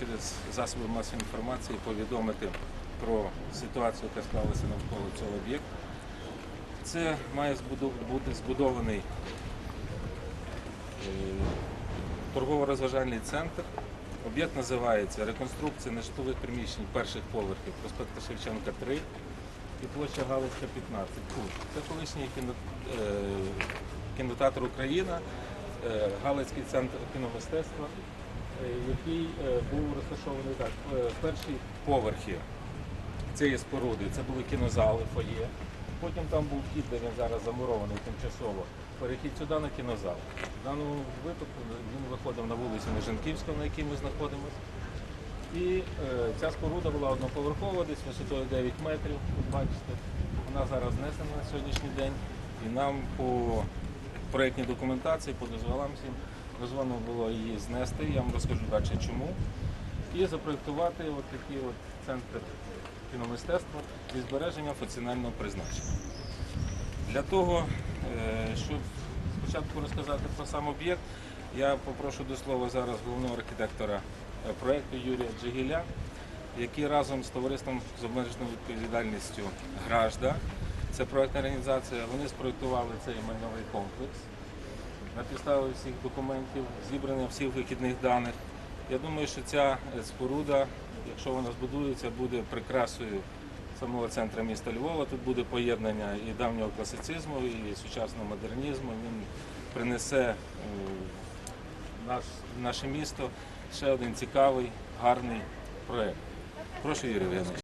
через засоби масової інформації повідомити про ситуацію, яка склалася навколо цього об'єкту. Це має бути збудований е, торгово-розважальний центр. Об'єкт називається Реконструкція нежитлових приміщень перших поверхів проспекту Шевченка 3 і площа Галицька 15. Тут. Це колишній е, кінотеатр Україна, е, Галицький центр кіномистецтва, який е, був розташований так. е, Перші поверхи цієї споруди це були кінозали, фоє. Потім там був вхід, де він зараз замурований тимчасово. Перехід сюди на кінозал. В даному випадку він виходив на вулицю Нежанківську, на якій ми знаходимося. І е, ця споруда була одноповерхова, десь висотою 9 метрів. Ви бачите, вона зараз знесена на сьогоднішній день. І нам по проєктній документації, по дозволам всім, дозволено було її знести. Я вам розкажу далі чому. І запроєктувати от такий от центр кіномистецтва зі збереженням функціонального призначення. Для того, е, щоб спочатку розказати про сам об'єкт, я попрошу до слова зараз головного архітектора е, проєкту Юрія Джигіля, який разом з товариством з обмеженою відповідальністю Гражда, це проєктна організація, вони спроєктували цей майновий комплекс на підставі всіх документів, зібрання всіх вихідних даних. Я думаю, що ця споруда, якщо вона збудується, буде прикрасою самого центру міста Львова. Тут буде поєднання і давнього класицизму, і сучасного модернізму. Він принесе е, наш, наше місто ще один цікавий, гарний проєкт. Прошу, Юрій Євгенович.